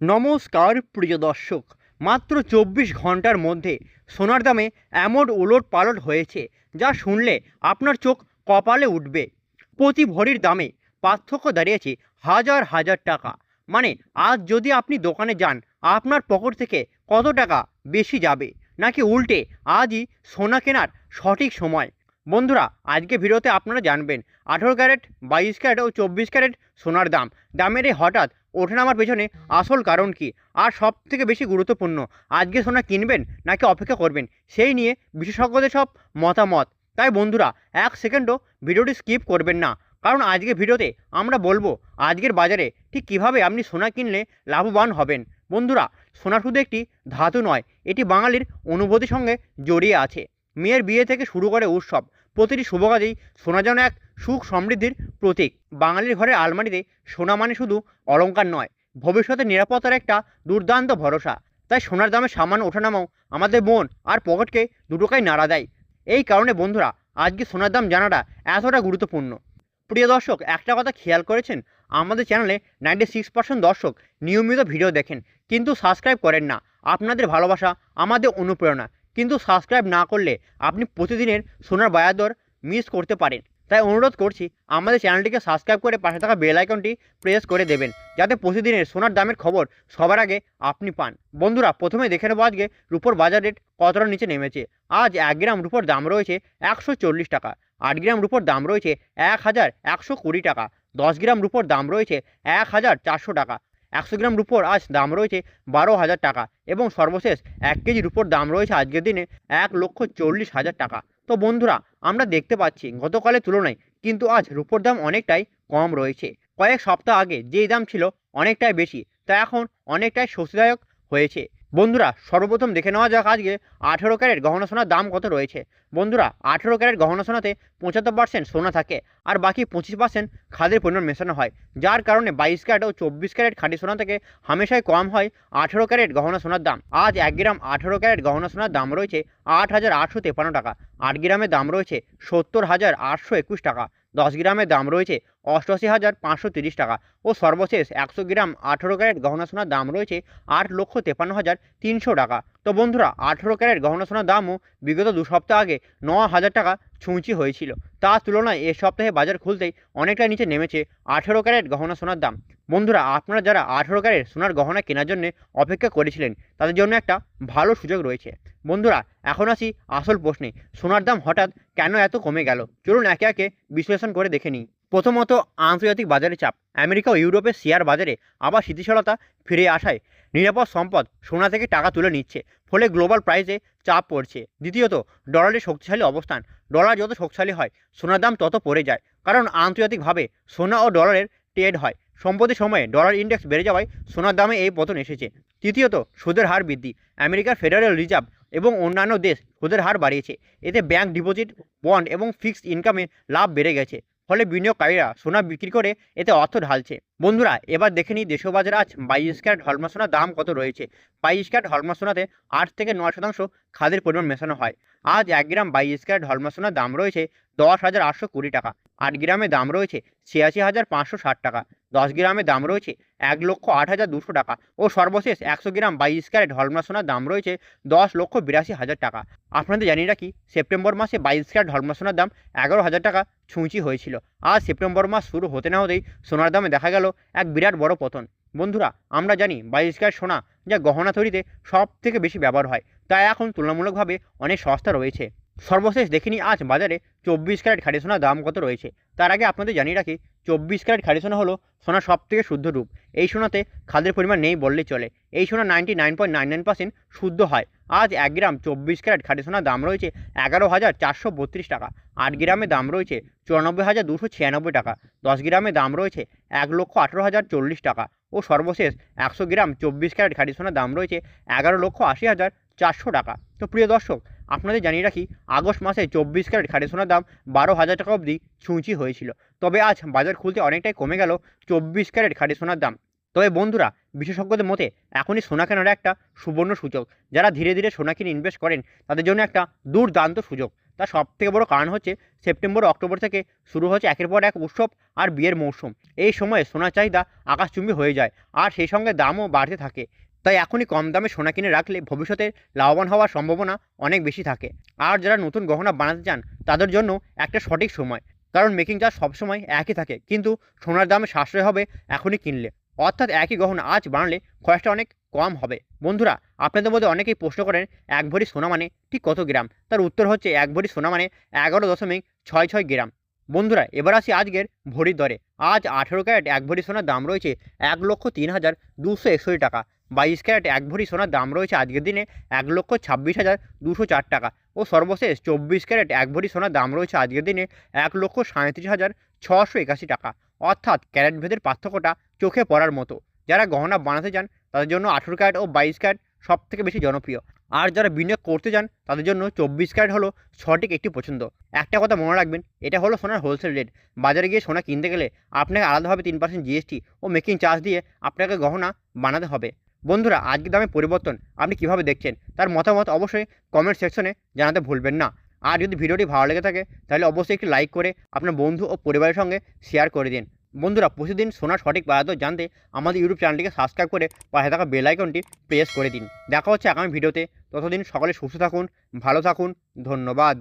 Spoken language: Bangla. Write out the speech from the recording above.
নমস্কার, প্রিয় দর্শক। মাত্র চব্বিশ ঘণ্টার মধ্যে সোনার দামে এমন ওলট পালট হয়েছে, যা শুনলে আপনার চোখ কপালে উঠবে। প্রতি ভরির দামে পার্থক্য দাঁড়িয়েছে হাজার হাজার টাকা। মানে আজ যদি আপনি দোকানে যান, আপনার পকেট থেকে কত টাকা বেশি যাবে? নাকি উল্টে আজই সোনা কেনার সঠিক সময়? বন্ধুরা, আজকে ভিডিওতে আপনারা জানবেন, আঠেরো ক্যারেট, বাইশ ক্যারেট ও চব্বিশ ক্যারেট সোনার দাম। দামের এই হঠাৎ ওঠানামার পেছনে, আসল কারণ কি? আর সব থেকে বেশি গুরুত্বপূর্ণ, আজকে সোনা কিনবেন নাকি অপেক্ষা করবেন? সেই নিয়ে বিশেষজ্ঞদের সব মতামত। তাই বন্ধুরা, এক সেকেন্ডও ভিডিওটি স্কিপ করবেন না। কারণ আজকে ভিডিওতে আমরা বলব, আজকের বাজারে ঠিক কীভাবে আপনি সোনা কিনলে লাভবান হবেন। বন্ধুরা, সোনা শুধু একটি ধাতু নয়, এটি বাঙালির অনুভূতির সঙ্গে জড়িয়ে আছে। মেয়ের বিয়ে থেকে শুরু করে উৎসব প্রতিটি শুভ কাজেই সোনা যেন এক সুখ সমৃদ্ধির প্রতীক। বাঙালির ঘরের আলমারিতে সোনা মানে শুধু অলংকার নয়, ভবিষ্যতে নিরাপত্তার একটা দুর্দান্ত ভরসা। তাই সোনার দামে সামান্য ওঠানামাও আমাদের মন আর পকেটকে দুটোকাই নাড়া দেয়। এই কারণে বন্ধুরা, আজকে সোনার দাম জানাটা এতটা গুরুত্বপূর্ণ। প্রিয় দর্শক, একটা কথা খেয়াল করেছেন? আমাদের চ্যানেলে নাইনটি সিক্স পার্সেন্ট দর্শক নিয়মিত ভিডিও দেখেন, কিন্তু সাবস্ক্রাইব করেন না। আপনাদের ভালোবাসা আমাদের অনুপ্রেরণা। কিন্তু সাবস্ক্রাইব না করলে আপনি প্রতিদিনের সোনার বাজার দর মিস করতে পারেন। তাই অনুরোধ করছি, আমাদের চ্যানেলটিকে সাবস্ক্রাইব করে পাশে থাকা বেল আইকনটি প্রেস করে দেবেন, যাতে প্রতিদিনের সোনার দামের খবর সবার আগে আপনি পান। বন্ধুরা প্রথমে দেখে নেব আজকে রুপোর বাজার রেট কতটা নিচে নেমেছে। আজ এক গ্রাম রুপোর দাম রয়েছে একশো চল্লিশ টাকা, আট গ্রাম রুপোর দাম রয়েছে এক হাজার একশো কুড়ি টাকা, দশ গ্রাম রুপোর দাম রয়েছে এক হাজার চারশো টাকা। একশো গ্রাম রুপোর আজ দাম রয়েছে বারো হাজার টাকা এবং সর্বশেষ এক কেজি রুপোর দাম রয়েছে আজকের দিনে এক লক্ষ চল্লিশ হাজার টাকা। তো বন্ধুরা, আমরা দেখতে পাচ্ছি গতকালের তুলনায় কিন্তু আজ রুপোর দাম অনেকটাই কম রয়েছে। কয়েক সপ্তাহ আগে যেই দাম ছিল অনেকটাই বেশি, তা এখন অনেকটাই স্বস্তিদায়ক হয়েছে। বন্ধুরা, সর্বপ্রথম দেখে নেওয়া যাক আজকে আঠেরো ক্যারেট গহনা সোনার দাম কত রয়েছে। বন্ধুরা, আঠেরো ক্যারেট গহনা সোনাতে পঁচাত্তর পার্সেন্ট সোনা থাকে আর বাকি পঁচিশ পার্সেন্ট খাদের পরিমাণ মেশানো হয়। যার কারণে বাইশ ক্যারেট ও চব্বিশ ক্যারেট খাঁটি সোনা থেকে হামেশাই কম হয় আঠেরো ক্যারেট গহনা সোনার দাম। আজ এক গ্রাম আঠেরো ক্যারেট গহনা সোনার দাম রয়েছে আট হাজার আটশো তেপান্ন টাকা। আট গ্রামের দাম রয়েছে সত্তর হাজার আটশো একুশ টাকা। দশ গ্রামের দাম রয়েছে অষ্টআশি হাজার পাঁচশো তিরিশ টাকা ও সর্বশেষ একশো গ্রাম আঠেরো ক্যারেট গহনা সোনার দাম রয়েছে আট লক্ষ তেপান্ন হাজার তিনশো টাকা। তো বন্ধুরা, আঠেরো ক্যারেট গহনা সোনার দামও বিগত দু সপ্তাহ আগে ন হাজার টাকা ছুঁচি হয়েছিল। তার তুলনায় এ সপ্তাহে বাজার খুলতেই অনেকটা নিচে নেমেছে আঠেরো ক্যারেট গহনা সোনার দাম। বন্ধুরা, আপনারা যারা আঠেরো ক্যারেট সোনার গহনা কেনার জন্য অপেক্ষা করেছিলেন, তাদের জন্য একটা ভালো সুযোগ রয়েছে। বন্ধুরা, এখন আসি আসল প্রশ্নে, সোনার দাম হঠাৎ কেন এত কমে গেল? চলুন একে একে বিশ্লেষণ করে দেখে নিই। প্রথমত, আন্তর্জাতিক বাজারে চাপ। আমেরিকা ও ইউরোপের শেয়ার বাজারে আবার স্থিতিশীলতা ফিরে আসায় নিরাপদ সম্পদ সোনা থেকে টাকা তুলে নিচ্ছে, ফলে গ্লোবাল প্রাইসে চাপ পড়ছে। দ্বিতীয়ত, ডলারের শক্তিশালী অবস্থান। ডলার যত শক্তিশালী হয়, সোনার দাম তত পড়ে যায়। কারণ আন্তর্জাতিকভাবে সোনা ও ডলারের ট্রেড হয়। সম্প্রতি সময়ে ডলার ইন্ডেক্স বেড়ে যাওয়ায় সোনার দামে এই পতন এসেছে। তৃতীয়ত, সুদের হার বৃদ্ধি। আমেরিকার ফেডারেল রিজার্ভ এবং অন্যান্য দেশ সুদের হার বাড়িয়েছে। এতে ব্যাংক ডিপোজিট বন্ড এবং ফিক্সড ইনকামে লাভ বেড়ে গেছে। ফলে বিনিয়োগকারীরা সোনা বিক্রি করে এতে অর্থ ঢালছে। বন্ধুরা, এবার দেখে নিই দেশীয় বাজারে আজ বাইশ ক্যারেট হলমা সোনার দাম কত রয়েছে। বাইশ ক্যারেট হলমা সোনাতে আট থেকে নয় শতাংশ খাদের পরিমাণ মেশানো হয়। আজ এক গ্রাম বাইশ ক্যারেট হলমা সোনার দাম রয়েছে দশ হাজার আটশো কুড়ি টাকা। আট গ্রামে দাম রয়েছে ছিয়াশি হাজার পাঁচশো ষাট টাকা, দশ গ্রামের দাম রয়েছে এক লক্ষ আট হাজার দুশো টাকা ও সর্বশেষ একশো গ্রাম বাইশ ক্যারেট হলমা সোনার দাম রয়েছে দশ লক্ষ বিরাশি হাজার টাকা। আপনাদের জানিয়ে রাখি, সেপ্টেম্বর মাসে বাইশ ক্যারেট হলমা সোনার দাম এগারো হাজার টাকা ছুঁচি হয়েছিল। আর সেপ্টেম্বর মাস শুরু হতে না হতেই সোনার দামে দেখা গেল এক বিরাট বড় পতন। বন্ধুরা, আমরা জানি বাইশ ক্যারেট সোনা যা গহনা তৈরিতে সব থেকে বেশি ব্যবহার হয় তাই এখন তুলনামূলকভাবে অনেক সস্তা রয়েছে। সর্বশেষ দেখিনি, আজ বাজারে চব্বিশ ক্যারেট খাঁটি সোনার দাম কত রয়েছে? তার আগে আপনাদের জানিয়ে রাখি, চব্বিশ ক্যারেট খাঁটি সোনা হলো সোনার সব থেকে শুদ্ধ রূপ। এই সোনাতে খাদের পরিমাণ নেই বললেই চলে। এই সোনা ninety nine point nine nine percent শুদ্ধ হয়। আজ এক গ্রাম চব্বিশ ক্যারেট খাঁটি সোনার দাম রয়েছে এগারো হাজার চারশো বত্রিশ টাকা। আট গ্রামের দাম রয়েছে চুরানব্বই হাজার দুশো ছিয়ানব্বই টাকা। দশ গ্রামের দাম রয়েছে এক লক্ষ আঠেরো হাজার চল্লিশ টাকা। ও সর্বশেষ একশো গ্রাম চব্বিশ ক্যারেট খাঁটি সোনার দাম রয়েছে এগারো লক্ষ আশি হাজার চারশো টাকা। তো প্রিয় দর্শক, আপনাদের জানিয়ে রাখি, আগস্ট মাসে চব্বিশ ক্যারেট খাঁটি সোনার দাম বারো হাজার টাকা অবধি ছুঁচি হয়েছিল। তবে আজ বাজার খুলতে অনেকটাই কমে গেল চব্বিশ ক্যারেট খাঁটি সোনার দাম। তবে বন্ধুরা, বিশেষজ্ঞদের মতে এখনই সোনা কেনার একটা সুবর্ণ সুযোগ। যারা ধীরে ধীরে সোনা কিনে ইনভেস্ট করেন, তাদের জন্য একটা দুর্দান্ত সুযোগ। তার সবথেকে বড় কারণ হচ্ছে, সেপ্টেম্বর, অক্টোবর থেকে শুরু হচ্ছে একের পর এক উৎসব আর বিয়ের মৌসুম। এই সময়ে সোনার চাহিদা আকাশচুম্বী হয়ে যায়, আর সেই সঙ্গে দামও বাড়তে থাকে। তাই এখনই কম দামে সোনা কিনে রাখলে ভবিষ্যতে লাভবান হওয়ার সম্ভাবনা অনেক বেশি থাকে। আর যারা নতুন গহনা বানাতে চান, তাদের জন্য একটা সঠিক সময়। কারণ মেকিং চার্জ সবসময় একই থাকে, কিন্তু সোনার দামে সাশ্রয় হবে এখনই কিনলে। অর্থাৎ একই গহনা আজ বানালে খরচটা অনেক কম হবে। বন্ধুরা, আপনাদের মধ্যে অনেকেই প্রশ্ন করেন, এক ভরি সোনা মানে ঠিক কত গ্রাম? তার উত্তর হচ্ছে, এক ভরি সোনা মানে এগারো দশমিক ছয় ছয় গ্রাম। বন্ধুরা, এবার আসি আজকের ভরির দরে। আজ আঠেরো ক্যারেট এক ভরি সোনার দাম রয়েছে এক লক্ষ তিন হাজার দুশো একষট্টি টাকা। বাইশ ক্যারেট, এক ভরি সোনার দাম রয়েছে আজকের দিনে এক লক্ষ ছাব্বিশ হাজার দুশো চার টাকা। ও সর্বশেষ চব্বিশ ক্যারেট, এক ভরি সোনার দাম রয়েছে আজকের দিনে এক লক্ষ সাঁত্রিশ হাজার ছশো একাশি টাকা। অর্থাৎ ক্যারেট ভেদের পার্থক্যটা চোখে পড়ার মতো। যারা গহনা বানাতে চান, তাদের জন্য আঠেরো ক্যারেট ও বাইশ ক্যারেট সব থেকে বেশি জনপ্রিয়। আর যারা বিনিয়োগ করতে চান, তাদের জন্য চব্বিশ ক্যারেট হলো সঠিক একটি পছন্দ। একটা কথা মনে রাখবেন, এটা হলো সোনার হোলসেল রেট। বাজারে গিয়ে সোনা কিনতে গেলে আপনাকে আলাদাভাবে তিন পার্সেন্ট জিএসটি ও মেকিং চার্জ দিয়ে আপনাকে গহনা বানাতে হবে। বন্ধুরা, আজকের দামে পরিবর্তন আপনি কীভাবে দেখছেন? তার মতামত অবশ্যই কমেন্ট সেকশনে জানাতে ভুলবেন না। আর যদি ভিডিওটি ভালো লেগে থাকে, তাহলে অবশ্যই একটি লাইক করে আপনার বন্ধু ও পরিবারের সঙ্গে শেয়ার করে দিন। বন্ধুরা, প্রতিদিন সোনার সঠিক বাজার জানতে আমাদের ইউটিউব চ্যানেলটিকে সাবস্ক্রাইব করে পাশে থাকা বেল আইকনটি প্রেস করে দিন। দেখা হচ্ছে আগামী ভিডিওতে। ততদিন সকলে সুস্থ থাকুন, ভালো থাকুন। ধন্যবাদ।